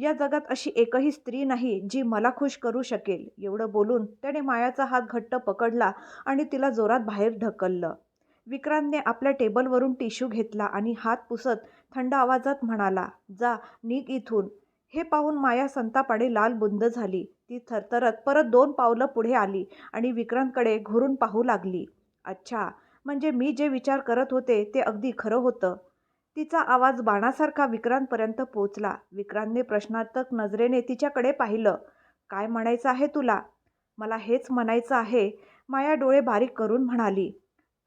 या जगात अशी एकही स्त्री नाही जी मला खुश करू शकेल. एवढं बोलून त्याने मायाचा हात घट्ट पकडला आणि तिला जोरात बाहेर ढकललं. विक्रांतने आपल्या टेबलवरून टिश्यू घेतला आणि हात पुसत थंड आवाजात म्हणाला जा निघ इथून. हे पाहून माया संतापाने लाल बुंद झाली. ती थरथरत परत दोन पावलं पुढे आली आणि विक्रांतकडे घुरून पाहू लागली. अच्छा म्हणजे मी जे विचार करत होते ते अगदी खरं होतं. तिचा आवाज बाणासारखा विक्रांतपर्यंत पोचला. विक्रांतने प्रश्नार्थक नजरेने तिच्याकडे पाहिलं. काय म्हणायचं आहे तुला? मला हेच म्हणायचं आहे. माया डोळे बारीक करून म्हणाली.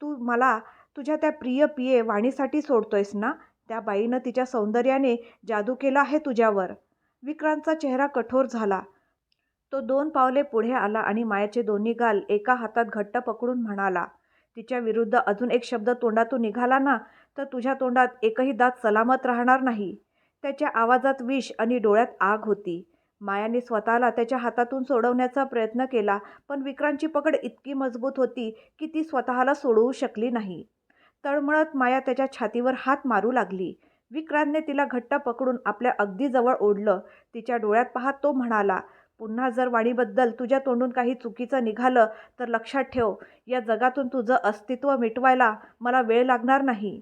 तू मला तुझ्या त्या प्रिय पिये वाणीसाठी सोडतोयस ना? त्या बाईनं तिच्या सौंदर्याने जादू केला आहे तुझ्यावर. विक्रांतचा चेहरा कठोर झाला. तो दोन पावले पुढे आला आणि मायाचे दोन्ही गाल एका हातात घट्ट पकडून म्हणाला तिच्या विरुद्ध अजून एक शब्द तोंडातून निघाला ना तर तुझ्या तोंडात एकही दात सलामत राहणार नाही. त्याच्या आवाजात विष आणि डोळ्यात आग होती. मायाने स्वतःला त्याच्या हातातून सोडवण्याचा प्रयत्न केला पण विक्रांतची पकड इतकी मजबूत होती की ती स्वतःला सोडवू शकली नाही. तळमळत माया त्याच्या छातीवर हात मारू लागली. विक्रांतने तिला घट्ट पकडून आपल्या अगदी जवळ ओढलं. तिच्या डोळ्यात पाहत तो म्हणाला पुन्हा जर वाणीबद्दल तुझ्या तोंडून काही चुकीचं निघालं तर लक्षात ठेव या जगातून तुझं अस्तित्व मिटवायला मला वेळ लागणार नाही.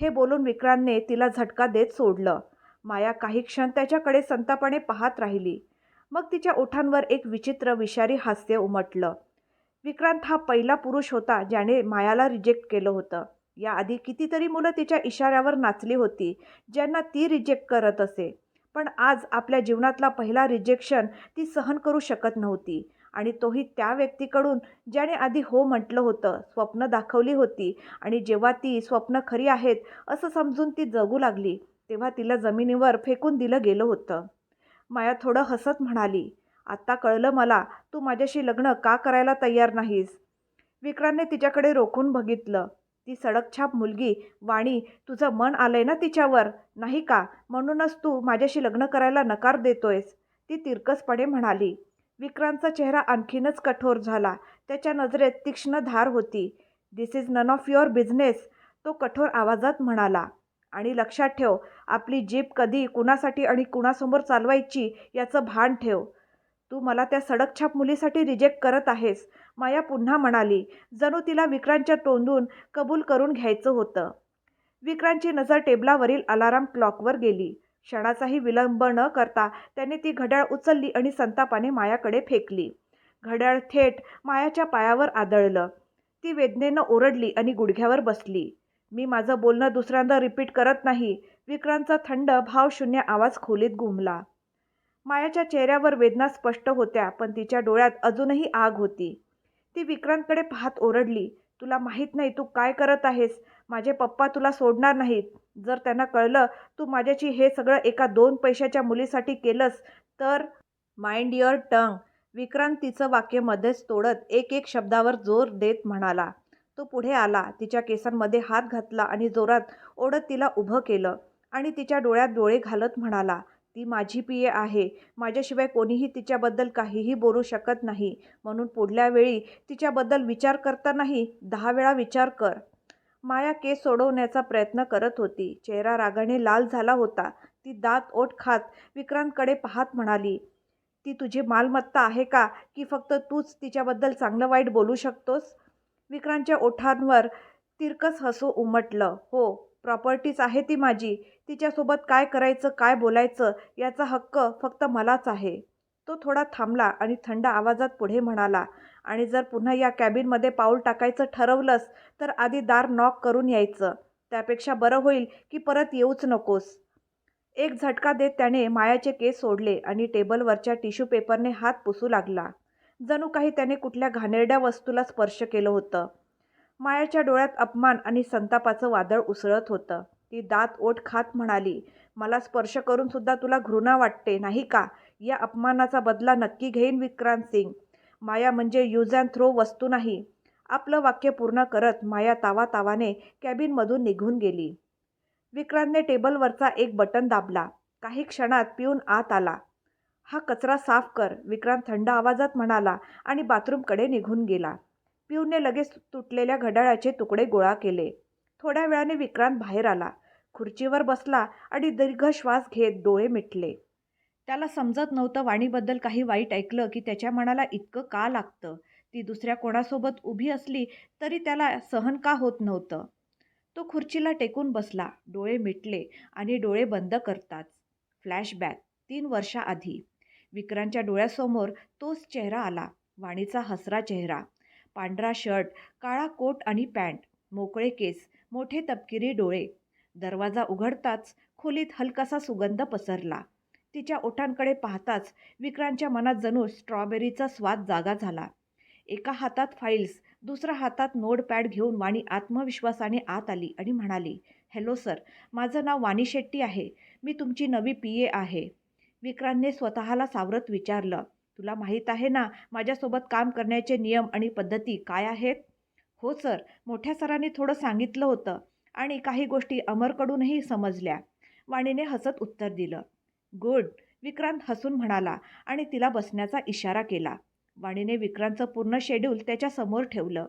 हे बोलून विक्रांतने तिला झटका देत सोडलं. माया काही क्षण त्याच्याकडे संतापाने पाहत राहिली. मग तिच्या ओठांवर एक विचित्र विषारी हास्य उमटलं. विक्रांत हा पहिला पुरुष होता ज्याने मायाला रिजेक्ट केलं होतं. याआधी कितीतरी मुलं तिच्या इशाऱ्यावर नाचली होती ज्यांना ती रिजेक्ट करत असे. पण आज आपल्या जीवनातला पहिला रिजेक्शन ती सहन करू शकत नव्हती. आणि तोही त्या व्यक्तीकडून ज्याने आधी हो म्हटलं होतं स्वप्न दाखवली होती आणि जेव्हा ती स्वप्न खरी आहेत असं समजून ती जगू लागली तेव्हा तिला जमिनीवर फेकून दिलं गेलं होतं. माया थोडं हसत म्हणाली आत्ता कळलं मला तू माझ्याशी लग्न का करायला तयार नाहीस? विक्रांतने तिच्याकडे रोखून बघितलं. ती सडकछाप मुलगी. वाणी तुझं मन आलंय ना तिच्यावर? नाही का? म्हणूनच तू माझ्याशी लग्न करायला नकार देतोयस. ती तिरकसपणे म्हणाली. विक्रांतचा चेहरा आणखीनच कठोर झाला. त्याच्या नजरेत तीक्ष्ण धार होती. This is none of your business तो कठोर आवाजात म्हणाला. आणि लक्षात ठेव आपली जीप कधी कुणासाठी आणि कुणासमोर चालवायची याचं भान ठेव. तू मला त्या सडकछाप मुलीसाठी रिजेक्ट करत आहेस. माया पुन्हा म्हणाली जणू तिला विक्रांतच्या तोंडून कबूल करून घ्यायचं होतं. विक्रांतची नजर टेबलावरील अलाराम क्लॉकवर गेली. क्षणाचाही विलंब न करता त्याने ती घड्याळ उचलली आणि संतापाने मायाकडे फेकली. घड्याळ थेट मायाच्या पायावर आदळलं. ती वेदनेनं ओरडली आणि गुडघ्यावर बसली. मी माझं बोलणं दुसऱ्यांदा रिपीट करत नाही. विक्रांतचा थंड भावशून्य आवाज खोलीत घुमला. मायाच्या चेहऱ्यावर वेदना स्पष्ट होत्या पण तिच्या डोळ्यात अजूनही आग होती. ती विक्रांतकडे पाहत ओरडली तुला माहीत नाही तू काय करत आहेस? माझे पप्पा तुला सोडणार नाहीत. जर त्यांना कळलं तू माझ्याशी हे सगळं एका दोन पैशाच्या मुलीसाठी केलंस तर माइंड युअर टंग. विक्रांत तिचं वाक्य मध्येच तोडत एक एक शब्दावर जोर देत म्हणाला. तो पुढे आला तिच्या केसांमध्ये हात घातला आणि जोरात ओढत तिला उभं केलं आणि तिच्या डोळ्यात डोळे घालत म्हणाला ती माझी पिये आहे. माझ्याशिवाय कोणीही तिच्याबद्दल काहीही बोलू शकत नाही. म्हणून पुढल्या वेळी तिच्याबद्दल विचार करतानाही दहा वेळा विचार कर. माया केस सोडवण्याचा प्रयत्न करत होती. चेहरा रागाने लाल झाला होता. ती दात ओठ खात विक्रांतकडे पाहत म्हणाली ती तुझी मालमत्ता आहे का? की फक्त तूच तिच्याबद्दल चांगलं वाईट बोलू शकतोस? विक्रांतच्या ओठांवर तिरकस हसू उमटलं. हो प्रॉपर्टीच आहे ती माझी. तिच्यासोबत काय करायचं काय बोलायचं याचा हक्क फक्त मलाच आहे. तो थोडा थांबला आणि थंड आवाजात पुढे म्हणाला आणि जर पुन्हा या कॅबिनमध्ये पाऊल टाकायचं ठरवलंस तर आधी दार नॉक करून यायचं. त्यापेक्षा बरं होईल की परत येऊच नकोस. एक झटका देत त्याने मायाचे केस सोडले आणि टेबलवरच्या टिश्यू पेपरने हात पुसू लागला. जणू काही त्याने कुठल्या घाणेरड्या वस्तूला स्पर्श केलं होतं. मायाच्या डोळ्यात अपमान आणि संतापाचं वादळ उसळत होतं. ती दात ओठ खात म्हणाली मला स्पर्श करून सुद्धा तुला घृणा वाटते नाही का? या अपमानाचा बदला नक्की घेईन विक्रांत सिंग. माया म्हणजे यूज अँड थ्रो वस्तू नाही. आपलं वाक्य पूर्ण करत माया तावा तावाने कॅबिनमधून निघून गेली. विक्रांतने टेबलवरचा एक बटन दाबला. काही क्षणात पिऊन आत आला. हा कचरा साफ कर विक्रांत थंड आवाजात म्हणाला आणि बाथरूमकडे निघून गेला. पिऊने लगेच तुटलेल्या घड्याळाचे तुकडे गोळा केले. थोड्या वेळाने विक्रांत बाहेर आला. खुर्चीवर बसला आणि दीर्घ श्वास घेत डोळे मिटले. त्याला समजत नव्हतं वाणीबद्दल काही वाईट ऐकलं की त्याच्या मनाला इतकं का लागतं? ती दुसऱ्या कोणासोबत उभी असली तरी त्याला सहन का होत नव्हतं? तो खुर्चीला टेकून बसला. डोळे मिटले आणि डोळे बंद करताच. फ्लॅशबॅक. तीन वर्षाआधी. विक्रांतच्या डोळ्यासमोर तोच चेहरा आला. वाणीचा हसरा चेहरा. पांढरा शर्ट काळा कोट आणि पॅन्ट मोकळे केस मोठे तपकिरी डोळे. दरवाजा उघडताच खोलीत हलकासा सुगंध पसरला. तिच्या ओठांकडे पाहताच विक्रांतच्या मनात जणू स्ट्रॉबेरीचा स्वाद जागा झाला. एका हातात फाईल्स दुसऱ्या हातात नोटपॅड घेऊन वाणी आत्मविश्वासाने आत आली आणि म्हणाली हॅलो सर माझं नाव वाणी शेट्टी आहे. मी तुमची नवी पी ए आहे. विक्रांतने स्वतःला सावरत विचारलं तुला माहीत आहे ना माझ्यासोबत काम करण्याचे नियम आणि पद्धती काय आहेत? हो सर. मोठ्या सरांनी थोडं सांगितलं होतं आणि काही गोष्टी अमरकडूनही समजल्या. वाणीने हसत उत्तर दिलं. गुड. विक्रांत हसून म्हणाला आणि तिला बसण्याचा इशारा केला. वाणीने विक्रांतचं पूर्ण शेड्यूल त्याच्यासमोर ठेवलं.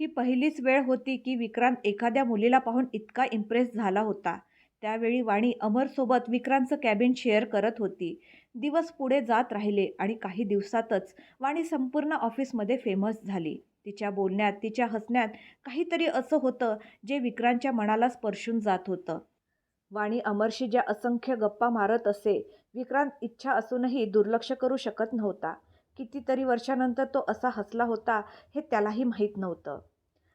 ही पहिलीच वेळ होती की विक्रांत एखाद्या मुलीला पाहून इतका इम्प्रेस झाला होता. त्यावेळी वाणी अमरसोबत विक्रांतचं कॅबिन शेअर करत होती. दिवस पुढे जात राहिले आणि काही दिवसातच वाणी संपूर्ण ऑफिसमध्ये फेमस झाली. तिच्या बोलण्यात तिच्या हसण्यात काहीतरी असं होतं जे विक्रांतच्या मनाला स्पर्शून जात होतं. वाणी अमरशी ज्या असंख्य गप्पा मारत असे विक्रांत इच्छा असूनही दुर्लक्ष करू शकत नव्हता. कितीतरी वर्षानंतर तो असा हसला होता हे त्यालाही माहीत नव्हतं.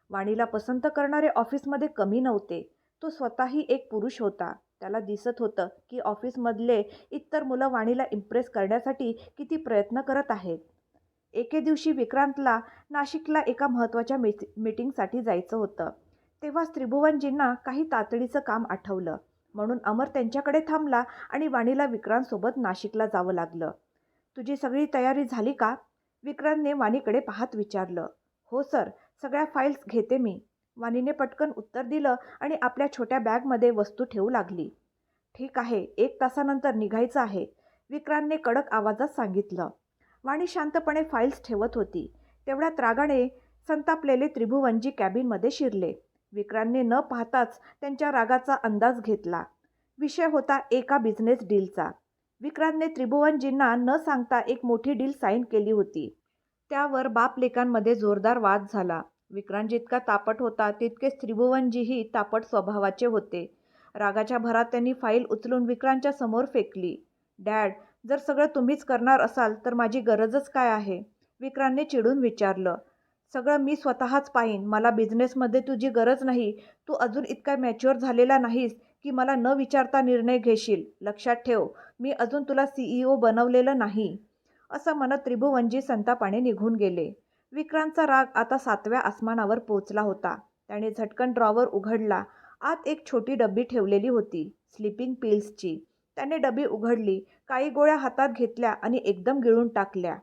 वाणीला पसंत करणारे ऑफिसमध्ये कमी नव्हते. तो स्वतःही एक पुरुष होता. त्याला दिसत होतं की ऑफिसमधले इतर मुलं वाणीला इम्प्रेस करण्यासाठी किती प्रयत्न करत आहेत. एके दिवशी विक्रांतला नाशिकला एका महत्त्वाच्या मीट मिटिंगसाठी जायचं होतं. तेव्हाच त्रिभुवनजींना काही तातडीचं काम आठवलं. म्हणून अमर त्यांच्याकडे थांबला आणि वाणीला विक्रांतसोबत नाशिकला जावं लागलं. तुझी सगळी तयारी झाली का? विक्रांतने वाणीकडे पाहत विचारलं. हो सर. सगळ्या फाईल्स घेते मी. वाणीने पटकन उत्तर दिलं आणि आपल्या छोट्या बॅगमध्ये वस्तू ठेवू लागली. ठीक आहे एक तासानंतर निघायचं आहे विक्रांतने कडक आवाजात सांगितलं. वाणी शांतपणे फाईल्स ठेवत होती. तेवढ्यात रागाने संतापलेले त्रिभुवनजी कॅबिनमध्ये शिरले. विक्रांतने न पाहताच त्यांच्या रागाचा अंदाज घेतला. विषय होता एका बिझनेस डीलचा विक्रांतने त्रिभुवनजींना न सांगता एक मोठी डील साईन केली होती. त्यावर बाप लेकांमध्ये जोरदार वाद झाला. विक्रांत जितका तापट होता तितकेच त्रिभुवनजीही तापट स्वभावाचे होते. रागाच्या भरात त्यांनी फाईल उचलून विक्रांतच्या समोर फेकली. डॅड जर सगळं तुम्हीच करणार असाल तर माझी गरजच काय आहे? विक्रांतने चिडून विचारलं. सगळं मी स्वतःच पाहीन. मला बिझनेसमध्ये तुझी गरज नाही. तू अजून इतका मॅच्युअर झालेला नाहीस की मला न विचारता निर्णय घेशील. लक्षात ठेव मी अजून तुला सी ई ओ बनवलेलं नाही. असं म्हणत त्रिभुवनजी संतापाने निघून गेले. विक्रांतचा राग आता सातव्या आसमानावर पोचला होता. त्याने झटकन ड्रॉवर उघडला. आत एक छोटी डब्बी ठेवलेली होती स्लिपिंग पिल्सची त्याने डबी उघडली काही गोळ्या हातात घेतल्या आणि एकदम गिळून टाकल्या.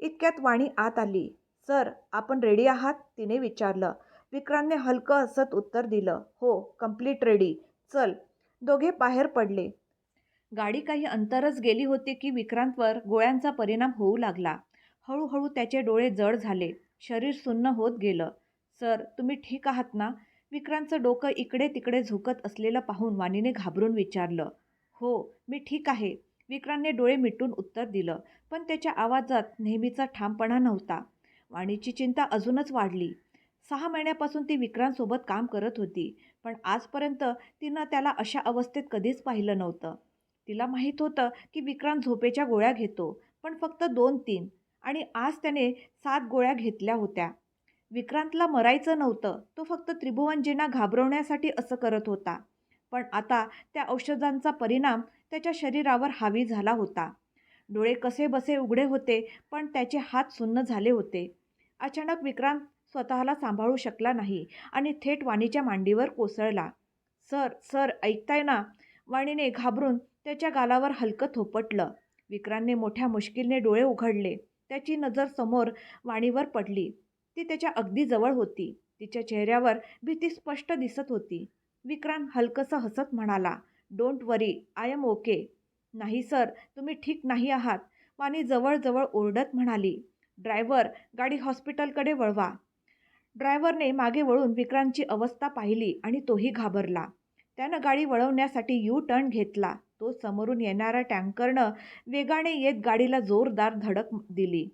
इतक्यात वाणी आत आली. सर आपण रेडी आहात? तिने विचारलं. विक्रांतने हलकं हसत उत्तर दिलं. हो कंप्लीट रेडी चल. दोघे बाहेर पडले. गाडी काही अंतरच गेली होती की विक्रांतवर गोळ्यांचा परिणाम होऊ लागला. हळूहळू त्याचे डोळे जड झाले. शरीर सुन्न होत गेलं. सर तुम्ही ठीक आहात ना? विक्रांतचं डोकं इकडे तिकडे झुकत असलेलं पाहून वाणीने घाबरून विचारलं. हो मी ठीक आहे. विक्रांतने डोळे मिटून उत्तर दिलं पण त्याच्या आवाजात नेहमीचा ठामपणा नव्हता. वाणीची चिंता अजूनच वाढली. सहा महिन्यापासून ती विक्रांतसोबत काम करत होती पण आजपर्यंत तिनं त्याला अशा अवस्थेत कधीच पाहिलं नव्हतं. तिला माहीत होतं की विक्रांत झोपेच्या गोळ्या घेतो पण फक्त दोन तीन आणि आज त्याने सात गोळ्या घेतल्या होत्या. विक्रांतला मरायचं नव्हतं. तो फक्त त्रिभुवनजींना घाबरवण्यासाठी असं करत होता. पण आता त्या औषधांचा परिणाम त्याच्या शरीरावर हावी झाला होता. डोळे कसे बसे उघडे होते पण त्याचे हात सुन्न झाले होते. अचानक विक्रांत स्वतःला सांभाळू शकला नाही आणि थेट वाणीच्या मांडीवर कोसळला. सर सर ऐकताय ना वाणीने घाबरून त्याच्या गालावर हलकं थोपटलं. विक्रांतने मोठ्या मुश्किलने डोळे उघडले. त्याची नजर समोर वाणीवर पडली. ती त्याच्या अगदी जवळ होती. तिच्या चेहऱ्यावर भीती स्पष्ट दिसत होती. विक्रांत हलकंसं हसत म्हणाला don't worry I am okay नाही सर तुम्ही ठीक नाही आहात. वाणी जवळजवळ ओरडत म्हणाली ड्रायव्हर गाडी हॉस्पिटलकडे वळवा. ड्रायव्हरने मागे वळून विक्रांतची अवस्था पाहिली आणि तोही घाबरला. त्यानं गाडी वळवण्यासाठी यू टर्न घेतला. तो समोरून येणाऱ्या टँकरनं वेगाने येत गाडीला जोरदार धडक दिली.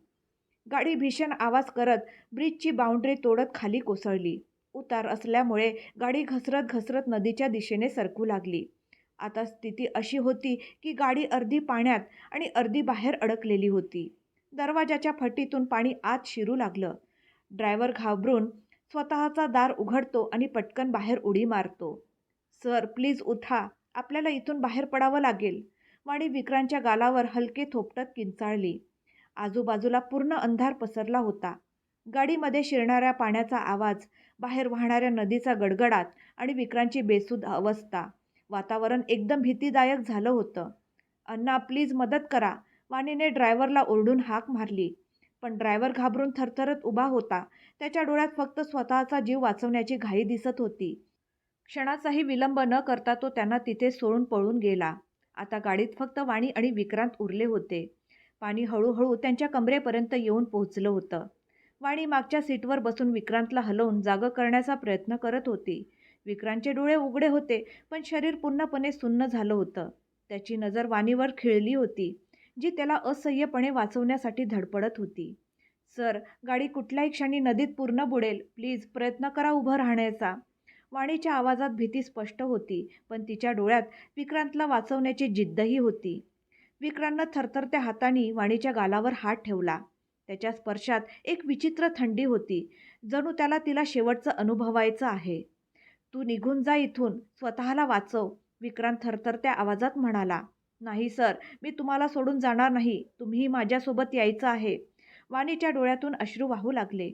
गाडी भीषण आवाज करत ब्रिजची बाउंड्री तोडत खाली कोसळली. उतार असल्यामुळे गाडी घसरत घसरत नदीच्या दिशेने सरकू लागली. आता स्थिती अशी होती की गाडी अर्धी पाण्यात आणि अर्धी बाहेर अडकलेली होती. दरवाजाच्या फटीतून पाणी आत शिरू लागलं. ड्रायव्हर घाबरून स्वतःचा दार उघडतो आणि पटकन बाहेर उडी मारतो. सर प्लीज उठा. आपल्याला इथून बाहेर पडावं लागेल. वाणी विक्रांतच्या गालावर हलके थोपटत किंचाळली. आजूबाजूला पूर्ण अंधार पसरला होता. गाडीमध्ये शिरणाऱ्या पाण्याचा आवाज बाहेर वाहणाऱ्या नदीचा गडगडाट आणि विक्रांतची बेसूद अवस्था वातावरण एकदम भीतीदायक झालं होतं. अण्णा प्लीज मदत करा. वाणीने ड्रायव्हरला ओरडून हाक मारली. पण ड्रायव्हर घाबरून थरथरत उभा होता. त्याच्या डोळ्यात फक्त स्वतःचा जीव वाचवण्याची घाई दिसत होती. क्षणाचाही विलंब न करता तो त्यांना तिथे सोडून पळून गेला. आता गाडीत फक्त वाणी आणि विक्रांत उरले होते. पाणी हळूहळू त्यांच्या कमरेपर्यंत येऊन पोहोचलं होतं. वाणी मागच्या सीटवर बसून विक्रांतला हलवून जागं करण्याचा प्रयत्न करत होती. विक्रांतचे डोळे उघडे होते पण शरीर पूर्णपणे सुन्न झालं होतं. त्याची नजर वाणीवर खिळली होती जी त्याला असह्यपणे वाचवण्यासाठी धडपडत होती. सर गाडी कुठल्याही क्षणी नदीत पूर्ण बुडेल. प्लीज प्रयत्न करा उभं राहण्याचा. वाणीच्या आवाजात भीती स्पष्ट होती पण तिच्या डोळ्यात विक्रांतला वाचवण्याची जिद्दही होती. विक्रांतनं थरथरत्या हाताने वाणीच्या गालावर हात ठेवला. त्याच्या स्पर्शात एक विचित्र थंडी होती जणू त्याला तिला शेवटचं अनुभवायचं आहे. तू निघून जा इथून स्वतःला वाचव विक्रांत थरथरत्या आवाजात म्हणाला. नाही सर मी तुम्हाला सोडून जाणार नाही तुम्ही माझ्यासोबत यायचं आहे. वाणीच्या डोळ्यातून अश्रू वाहू लागले.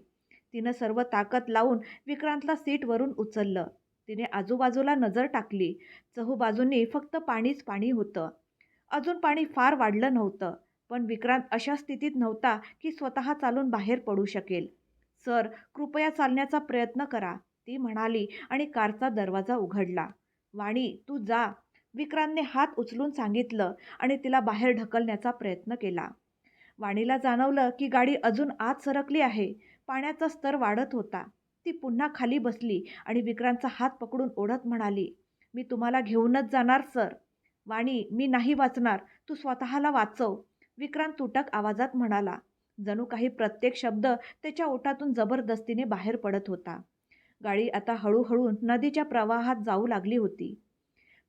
तिनं सर्व ताकद लावून विक्रांतला सीटवरून उचललं. तिने आजूबाजूला नजर टाकली. चहूबाजूंनी फक्त पाणीच पाणी होतं. अजून पाणी फार वाढलं नव्हतं पण विक्रांत अशा स्थितीत नव्हता की स्वतः चालून बाहेर पडू शकेल. सर कृपया चालण्याचा प्रयत्न करा ती म्हणाली आणि कारचा दरवाजा उघडला. वाणी तू जा. विक्रांतने हात उचलून सांगितलं आणि तिला बाहेर ढकलण्याचा प्रयत्न केला. वाणीला जाणवलं की गाडी अजून आत सरकली आहे. पाण्याचा स्तर वाढत होता. ती पुन्हा खाली बसली आणि विक्रांतचा हात पकडून ओढत म्हणाली मी तुम्हाला घेऊनच जाणार सर. वाणी मी नाही वाचणार. तू स्वतःला वाचव. विक्रांत तुटक आवाजात म्हणाला. जणू काही प्रत्येक शब्द त्याच्या ओठातून जबरदस्तीने बाहेर पडत होता. गाडी आता हळूहळू नदीच्या प्रवाहात जाऊ लागली होती.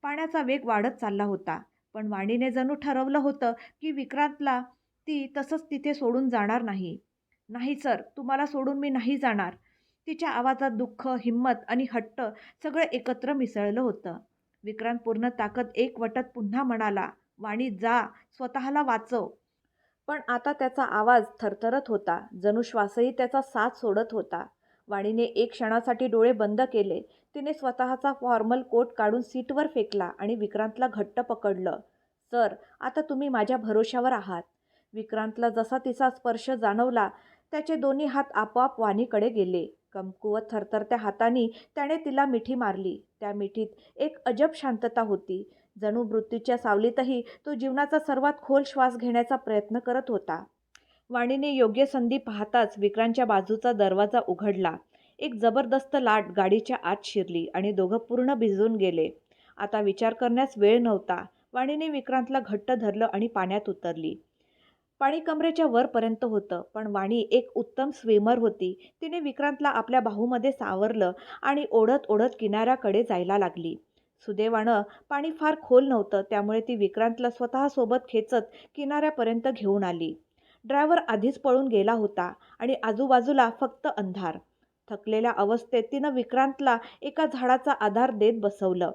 पाण्याचा वेग वाढत चालला होता पण वाणीने जणू ठरवलं होतं की विक्रांतला ती तसंच तिथे सोडून जाणार नाही. नाही सर तुम्हाला सोडून मी नाही जाणार. तिच्या आवाजात दुःख हिंमत आणि हट्ट सगळं एकत्र मिसळलं होतं. विक्रांत पूर्ण ताकद एकवटत पुन्हा म्हणाला वाणी जा स्वतःला वाचव. पण आता त्याचा आवाज थरथरत होता. जणू श्वासही त्याचा साथ सोडत होता. वाणीने एक क्षणासाठी डोळे बंद केले. तिने स्वतःचा फॉर्मल कोट काढून सीटवर फेकला आणि विक्रांतला घट्ट पकडलं. सर आता तुम्ही माझ्या भरोशावर आहात. विक्रांतला जसा तिचा स्पर्श जाणवला त्याचे दोन्ही हात आपोआप वाणीकडे गेले. कमकुवत थरथरत्या हाताने त्याने तिला मिठी मारली. त्या मिठीत एक अजब शांतता होती. जणू मृत्यूच्या सावलीतही तो जीवनाचा सर्वात खोल श्वास घेण्याचा प्रयत्न करत होता. वाणीने योग्य संधी पाहताच विक्रांतच्या बाजूचा दरवाजा उघडला. एक जबरदस्त लाट गाडीच्या आत शिरली आणि दोघं पूर्ण भिजून गेले. आता विचार करण्यास वेळ नव्हता. वाणीने विक्रांतला घट्ट धरलं आणि पाण्यात उतरली. पाणी कमरेच्या वरपर्यंत होतं. पण वाणी एक उत्तम स्विमर होती. तिने विक्रांतला आपल्या बाहूमध्ये सावरलं आणि ओढत ओढत किनाऱ्याकडे जायला लागली. सुदैवानं पाणी फार खोल नव्हतं त्यामुळे ती विक्रांतला स्वतःसोबत खेचत किनाऱ्यापर्यंत घेऊन आली. ड्रायव्हर आधीच पळून गेला होता आणि आजूबाजूला फक्त अंधार. थकलेल्या अवस्थेत तिनं विक्रांतला एका झाडाचा आधार देत बसवलं.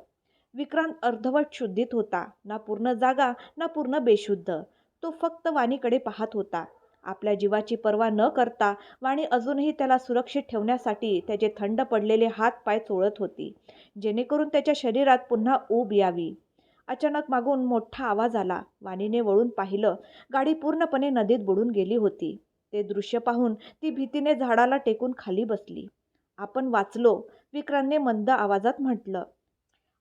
विक्रांत अर्धवट शुद्धीत होता. ना पूर्ण जागा ना पूर्ण बेशुद्ध. तो फक्त वाणीकडे पाहत होता. आपल्या जीवाची पर्वा न करता वाणी अजूनही त्याला सुरक्षित ठेवण्यासाठी त्याचे थंड पडलेले हात पाय चोळत होती जेणेकरून त्याच्या शरीरात पुन्हा ऊब यावी. अचानक मागून मोठा आवाज आला. वाणीने वळून पाहिलं गाडी पूर्णपणे नदीत बुडून गेली होती. ते दृश्य पाहून ती भीतीने झाडाला टेकून खाली बसली. आपण वाचलो विक्रांतने मंद आवाजात म्हटलं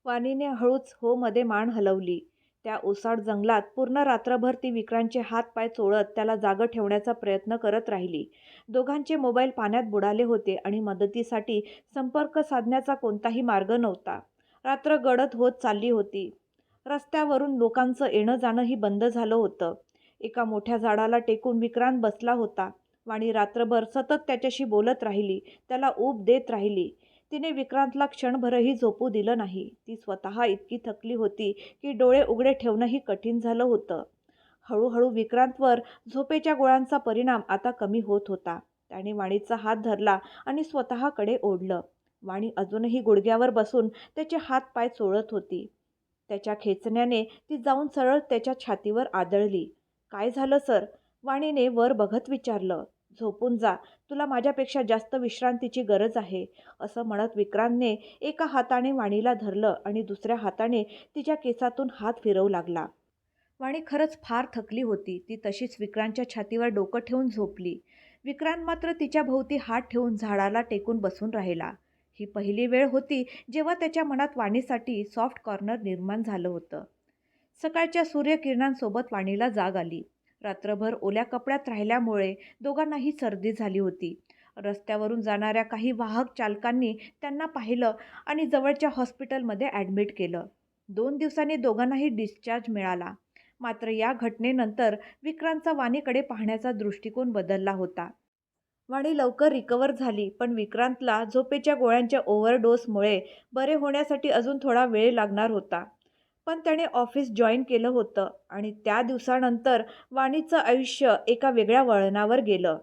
वाणीने हळूच हो मध्ये मान हलवली. त्या ओसाड जंगलात पूर्ण रात्रभर ती विक्रांतचे हात पाय चोळत त्याला जागं ठेवण्याचा प्रयत्न करत राहिली. दोघांचे मोबाईल पाण्यात बुडाले होते आणि मदतीसाठी संपर्क साधण्याचा कोणताही मार्ग नव्हता. रात्र गडद होत चालली होती. रस्त्यावरून लोकांचं येणं जाणंही बंद झालं होतं. एका मोठ्या झाडाला टेकून विक्रांत बसला होता. वाणी रात्रभर सतत त्याच्याशी बोलत राहिली. त्याला ऊब देत राहिली. तिने विक्रांतला क्षणभरही झोपू दिलं नाही. ती स्वतः इतकी थकली होती की डोळे उघडे ठेवणंही कठीण झालं होतं. हळूहळू विक्रांतवर झोपेच्या गोळ्यांचा परिणाम आता कमी होत होता. त्याने वाणीचा हात धरला आणि स्वतःकडे ओढलं. वाणी अजूनही गुडघ्यावर बसून त्याचे हात पाय चोळत होती. त्याच्या खेचण्याने ती जाऊन सरळ त्याच्या छातीवर आदळली. काय झालं सर? वाणीने वर बघत विचारलं. झोपून जा. तुला माझ्यापेक्षा जास्त विश्रांतीची गरज आहे. असं म्हणत विक्रांतने एका हाताने वाणीला धरलं आणि दुसऱ्या हाताने तिच्या केसातून हात फिरवू लागला. वाणी खरंच फार थकली होती. ती तशीच विक्रांतच्या छातीवर डोकं ठेवून झोपली. विक्रांत मात्र तिच्या भोवती हात ठेवून झाडाला टेकून बसून राहिला. ही पहिली वेळ होती जेव्हा त्याच्या मनात वाणीसाठी सॉफ्ट कॉर्नर निर्माण झालं होतं. सकाळच्या सूर्यकिरणांसोबत वाणीला जाग आली. रात्रभर ओल्या कपड्यात राहिल्यामुळे दोघांनाही सर्दी झाली होती. रस्त्यावरून जाणाऱ्या काही वाहक चालकांनी त्यांना पाहिलं आणि जवळच्या हॉस्पिटलमध्ये ॲडमिट केलं. दोन दिवसांनी दोघांनाही डिस्चार्ज मिळाला. मात्र या घटनेनंतर विक्रांतचा वाणीकडे पाहण्याचा दृष्टिकोन बदलला होता. वाणी लवकर रिकवर झाली पण विक्रांतला झोपेच्या गोळ्यांच्या ओव्हरडोसमुळे बरे होण्यासाठी अजून थोडा वेळ लागणार होता. पण त्याने ऑफिस जॉईन केलं होतं आणि त्या दिवसानंतर वाणीचं आयुष्य एका वेगळ्या वळणावर गेलं.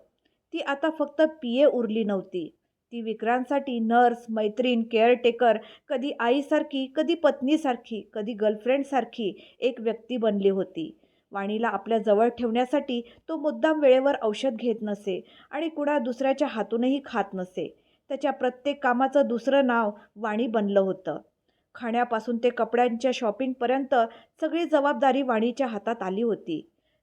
ती आता फक्त पी ए उरली नव्हती. ती विक्रांतसाठी नर्स मैत्रीण केअरटेकर कधी आईसारखी कधी पत्नीसारखी कधी गर्लफ्रेंडसारखी एक व्यक्ती बनली होती. वाणीला आपल्या जवळ ठेवण्यासाठी तो मुद्दाम वेळेवर औषध घेत नसे आणि कुणा दुसऱ्याच्या हातूनही खात नसे. त्याच्या प्रत्येक कामाचं दुसरं नाव वाणी बनलं होतं. खाण्यापासून ते कपड्यांच्या शॉपिंगपर्यंत सगळी जबाबदारी वाणीच्या हातात आली होती.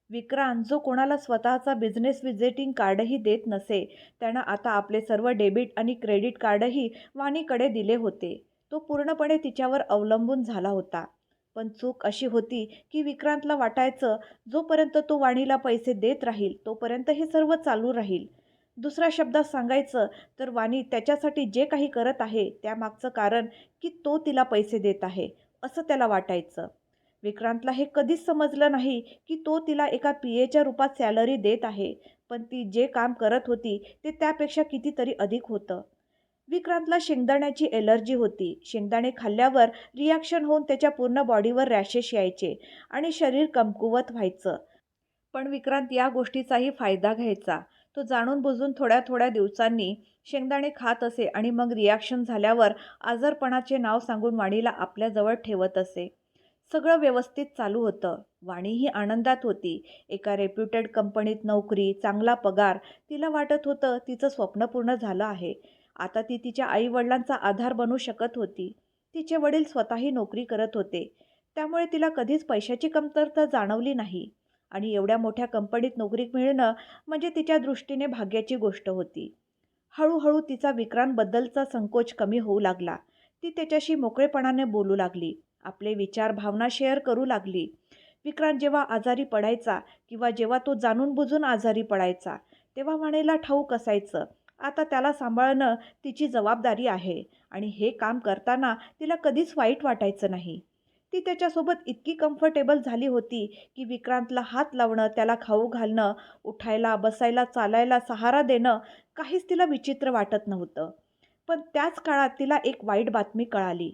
विक्रांत जो कोणाला स्वतःचा बिझनेस विजिटिंग कार्डही देत नसे त्यानं आता आपले सर्व डेबिट आणि क्रेडिट कार्डही वाणीकडे दिले होते. तो पूर्णपणे तिच्यावर अवलंबून झाला होता. पण चूक अशी होती की विक्रांतला वाटायचं जोपर्यंत तो वाणीला पैसे देत राहील तोपर्यंत हे सर्व चालू राहील. दुसऱ्या शब्दात सांगायचं तर वाणी त्याच्यासाठी जे काही करत आहे त्यामागचं कारण की तो तिला पैसे देत आहे असं त्याला वाटायचं. विक्रांतला हे कधीच समजलं नाही की तो तिला एका पी एच्या रूपात सॅलरी देत आहे पण ती जे काम करत होती ते त्यापेक्षा कितीतरी अधिक होतं. विक्रांतला शेंगदाण्याची एलर्जी होती. शेंगदाणे खाल्ल्यावर रिॲक्शन होऊन त्याच्या पूर्ण बॉडीवर रॅशेस यायचे आणि शरीर कमकुवत व्हायचं. पण विक्रांत या गोष्टीचाही फायदा घ्यायचा. तो जाणून बुजून थोड्या थोड्या दिवसांनी शेंगदाणे खात असे आणि मग रिॲक्शन झाल्यावर आजारपणाचे नाव सांगून वाणीला आपल्याजवळ ठेवत असे. सगळं व्यवस्थित चालू होतं. वाणीही आनंदात होती. एका रेप्युटेड कंपनीत नोकरी चांगला पगार तिला वाटत होतं तिचं स्वप्न पूर्ण झालं आहे. आता ती तिच्या आईवडिलांचा आधार बनू शकत होती. तिचे वडील स्वतःही नोकरी करत होते. त्यामुळे तिला कधीच पैशाची कमतरता जाणवली नाही. आणि एवढ्या मोठ्या कंपनीत नोकरी मिळणं म्हणजे तिच्या दृष्टीने भाग्याची गोष्ट होती. हळूहळू तिचा विक्रांतबद्दलचा संकोच कमी होऊ लागला. ती त्याच्याशी मोकळेपणाने बोलू लागली. आपले विचार भावना शेअर करू लागली. विक्रांत जेव्हा आजारी पडायचा किंवा जेव्हा तो जाणून बुजून आजारी पडायचा तेव्हा वाणीला ठाऊक असायचं आता त्याला सांभाळणं तिची जबाबदारी आहे आणि हे काम करताना तिला कधीच वाईट वाटायचं नाही. ती त्याच्यासोबत इतकी कम्फर्टेबल झाली होती की विक्रांतला हात लावणं त्याला खाऊ घालणं उठायला बसायला चालायला सहारा देणं काहीच तिला विचित्र वाटत नव्हतं. पण त्याच काळात तिला एक वाईट बातमी कळाली.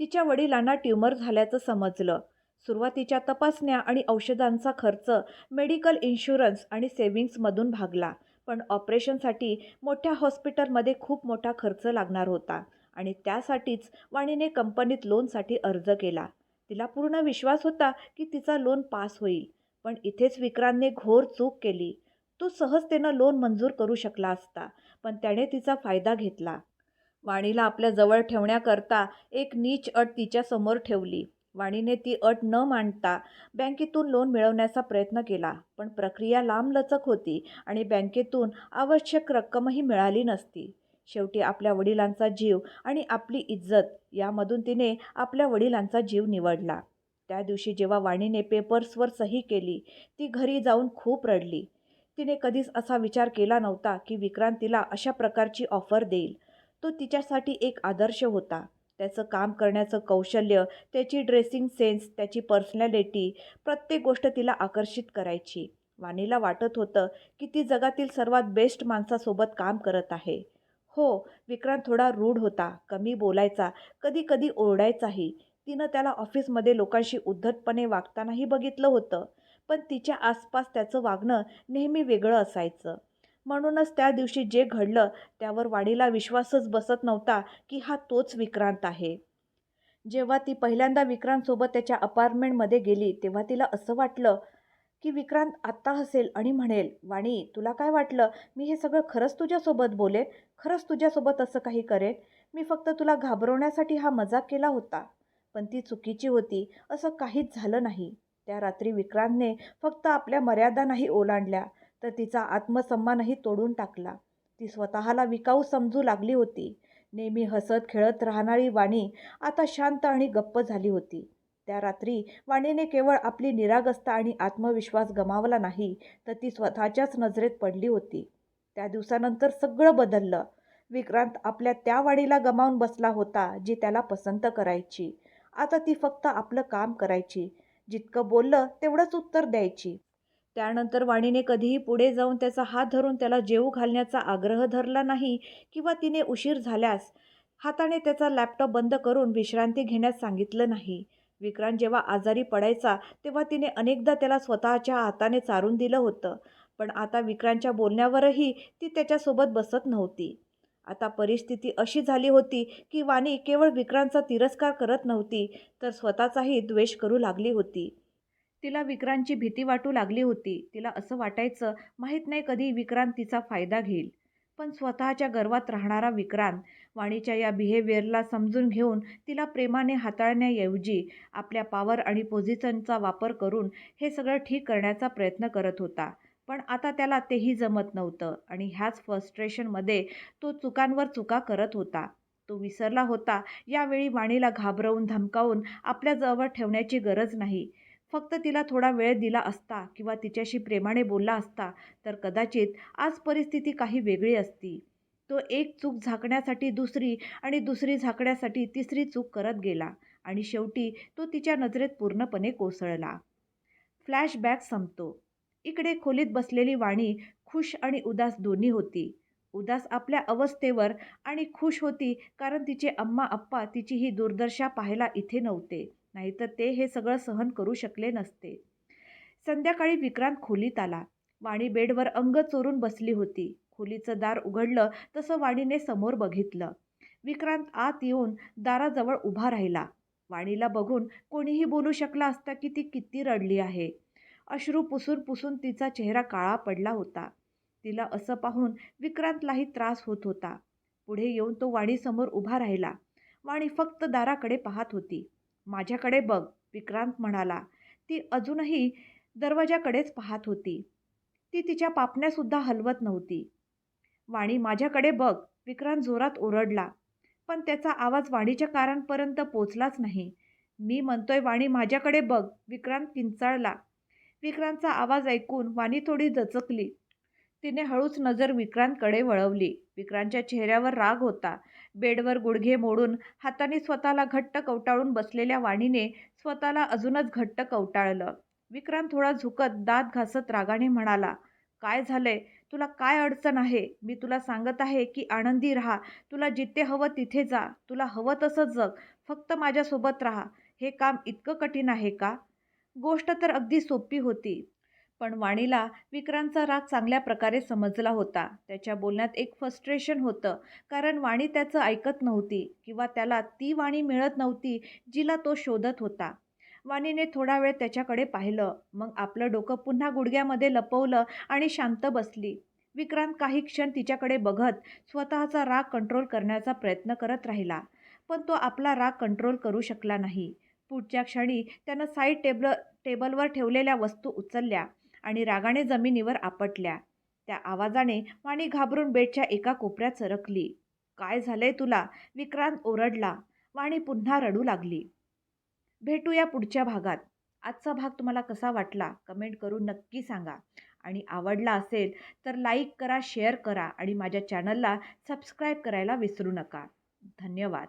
तिच्या वडिलांना ट्युमर झाल्याचं समजलं. सुरुवातीच्या तपासण्या आणि औषधांचा खर्च मेडिकल इन्शुरन्स आणि सेव्हिंग्समधून भागला. पण ऑपरेशनसाठी मोठ्या हॉस्पिटलमध्ये खूप मोठा खर्च लागणार होता आणि त्यासाठीच वाणीने कंपनीत लोनसाठी अर्ज केला. तिला पूर्ण विश्वास होता की तिचा लोन पास होईल. पण इथेच विक्रांतने घोर चूक केली. तो सहजतेनं लोन मंजूर करू शकला असता पण त्याने तिचा फायदा घेतला. वाणीला आपल्या जवळ ठेवण्याकरता एक नीच अट तिच्यासमोर ठेवली. वाणीने ती अट न मांडता बँकेतून लोन मिळवण्याचा प्रयत्न केला पण प्रक्रिया लांबलचक होती आणि बँकेतून आवश्यक रक्कमही मिळाली नसती. शेवटी आपल्या वडिलांचा जीव आणि आपली इज्जत यामधून तिने आपल्या वडिलांचा जीव निवडला. त्या दिवशी जेव्हा वाणीने पेपर्सवर सही केली ती घरी जाऊन खूप रडली. तिने कधीच असा विचार केला नव्हता की विक्रांत तिला अशा प्रकारची ऑफर देईल. तो तिच्यासाठी एक आदर्श होता. त्याचं काम करण्याचं कौशल्य त्याची ड्रेसिंग सेन्स त्याची पर्सनॅलिटी प्रत्येक गोष्ट तिला आकर्षित करायची. वाणीला वाटत होतं की ती जगातील सर्वात बेस्ट माणसासोबत काम करत आहे. हो विक्रांत थोडा रूढ होता कमी बोलायचा कधी कधी ओरडायचाही. तिनं त्याला ऑफिसमध्ये लोकांशी उद्धटपणे वागतानाही बघितलं होतं पण तिच्या आसपास त्याचं वागणं नेहमी वेगळं असायचं. म्हणूनच त्या दिवशी जे घडलं त्यावर वाडीला विश्वासच बसत नव्हता की हा तोच विक्रांत आहे. जेव्हा ती पहिल्यांदा विक्रांतसोबत त्याच्या अपार्टमेंटमध्ये गेली तेव्हा तिला असं वाटलं की विक्रांत आत्ता हसेल आणि म्हणेल वाणी तुला काय वाटलं? मी हे सगळं खरंच तुझ्यासोबत बोलेन? खरंच तुझ्यासोबत असं काही करेन? मी फक्त तुला घाबरवण्यासाठी हा मजाक केला होता. पण ती चुकीची होती. असं काहीच झालं नाही. त्या रात्री विक्रांतने फक्त आपल्या मर्यादा नाही ओलांडल्या तर तिचा आत्मसन्मानही तोडून टाकला. ती स्वतःला विकाऊ समजू लागली होती. नेहमी हसत खेळत राहणारी वाणी आता शांत आणि गप्प झाली होती. त्या रात्री वाणीने केवळ आपली निरागस्ता आणि आत्मविश्वास गमावला नाही तर ती स्वतःच्याच नजरेत पडली होती. त्या दिवसानंतर सगळं बदललं. विक्रांत आपल्या त्या वाणीला गमावून बसला होता जी त्याला पसंत करायची. आता ती फक्त आपलं काम करायची. जितकं बोललं तेवढंच उत्तर द्यायची. त्यानंतर वाणीने कधीही पुढे जाऊन त्याचा हात धरून त्याला जेवू घालण्याचा आग्रह धरला नाही किंवा तिने उशीर झाल्यास हाताने त्याचा लॅपटॉप बंद करून विश्रांती घेण्यास सांगितलं नाही. विक्रांत जेव्हा आजारी पडायचा तेव्हा तिने अनेकदा त्याला स्वतःच्या हाताने चारून दिलं होतं. पण आता विक्रांतच्या बोलण्यावरही ती त्याच्यासोबत बसत नव्हती. आता परिस्थिती अशी झाली होती की वाणी केवळ विक्रांतचा तिरस्कार करत नव्हती तर स्वतःचाही द्वेष करू लागली होती. तिला विक्रांतची भीती वाटू लागली होती. तिला असं वाटायचं माहीत नाही कधी विक्रांत तिचा फायदा घेईल. पण स्वतःच्या गर्वात राहणारा विक्रांत वाणीच्या या बिहेवियरला समजून घेऊन तिला प्रेमाने हाताळण्याऐवजी आपल्या पॉवर आणि पोझिशनचा वापर करून हे सगळं ठीक करण्याचा प्रयत्न करत होता. पण आता त्याला तेही जमत नव्हतं आणि ह्याच फ्रस्ट्रेशनमध्ये तो चुकांवर चुका करत होता. तो विसरला होता. यावेळी वाणीला घाबरवून धमकावून आपल्याजवळ ठेवण्याची गरज नाही. फक्त तिला थोडा वेळ दिला असता किंवा तिच्याशी प्रेमाने बोलला असता तर कदाचित आज परिस्थिती काही वेगळी असती. तो एक चूक झाकण्यासाठी दुसरी आणि दुसरी झाकण्यासाठी तिसरी चूक करत गेला आणि शेवटी तो तिच्या नजरेत पूर्णपणे कोसळला. फ्लॅशबॅक संपतो. इकडे खोलीत बसलेली वाणी खुश आणि उदास दोन्ही होती. उदास आपल्या अवस्थेवर आणि खुश होती कारण तिचे अम्मा अप्पा तिची ही दुर्दशा पाहायला इथे नव्हते. नाहीतर ते हे सगळं सहन करू शकले नसते. संध्याकाळी विक्रांत खोलीत आला. वाणी बेडवर अंग चोरून बसली होती. खोलीचं दार उघडलं तसं वाणीने समोर बघितलं. विक्रांत आत येऊन दाराजवळ उभा राहिला. वाणीला बघून कोणीही बोलू शकला असता की ती किती रडली आहे. अश्रू पुसून पुसून तिचा चेहरा काळा पडला होता. तिला असं पाहून विक्रांतलाही त्रास होत होता. पुढे येऊन तो वाणीसमोर उभा राहिला. वाणी फक्त दाराकडे पाहत होती. माझ्याकडे बघ विक्रांत म्हणाला. ती अजूनही दरवाजाकडेच पाहत होती. ती तिच्या पापण्यासुद्धा हलवत नव्हती. वाणी माझ्याकडे बघ विक्रांत जोरात ओरडला. पण त्याचा आवाज वाणीच्या कारांपर्यंत पोचलाच नाही. मी म्हणतोय वाणी माझ्याकडे बघ विक्रांत किंचाळला. विक्रांतचा आवाज ऐकून वाणी थोडी दचकली. तिने हळूच नजर विक्रांतकडे वळवली. विक्रांतच्या चेहऱ्यावर राग होता. बेडवर गुडघे मोडून हाताने स्वतःला घट्ट कवटाळून बसलेल्या वाणीने स्वतःला अजूनच घट्ट कवटाळलं. विक्रांत थोडा झुकत दात घासत रागाने म्हणाला काय झालंय? तुला काय अडचण आहे? मी तुला सांगत आहे की आनंदी राहा. तुला जिथे हवं तिथे जा. तुला हवं तसं जग. फक्त माझ्यासोबत राहा. हे काम इतकं कठीण आहे का? गोष्ट तर अगदी सोपी होती. पण वाणीला विक्रांतचा राग चांगल्या प्रकारे समजला होता. त्याच्या बोलण्यात एक फ्रस्ट्रेशन होतं. कारण वाणी त्याचं ऐकत नव्हती किंवा त्याला ती वाणी मिळत नव्हती जिला तो शोधत होता. वाणीने थोडा वेळ त्याच्याकडे पाहिलं. मग आपलं डोकं पुन्हा गुडघ्यामध्ये लपवलं आणि शांत बसली. विक्रांत काही क्षण तिच्याकडे बघत स्वतःचा राग कंट्रोल करण्याचा प्रयत्न करत राहिला. पण तो आपला राग कंट्रोल करू शकला नाही. पुढच्या क्षणी त्यानं साईड टेबल टेबलवर ठेवलेल्या वस्तू उचलल्या. आणि रागाने जमिनीवर आपटल्या. त्या आवाजाने वाणी घाबरून बेडच्या एका कोपऱ्यात सरकली. काय झालंय तुला? विक्रांत ओरडला. वाणी पुन्हा रडू लागली. भेटूया पुढच्या भागात. आजचा भाग तुम्हाला कसा वाटला कमेंट करून नक्की सांगा. आणि आवडला असेल तर लाईक करा शेअर करा आणि माझ्या चॅनलला सबस्क्राईब करायला विसरू नका. धन्यवाद.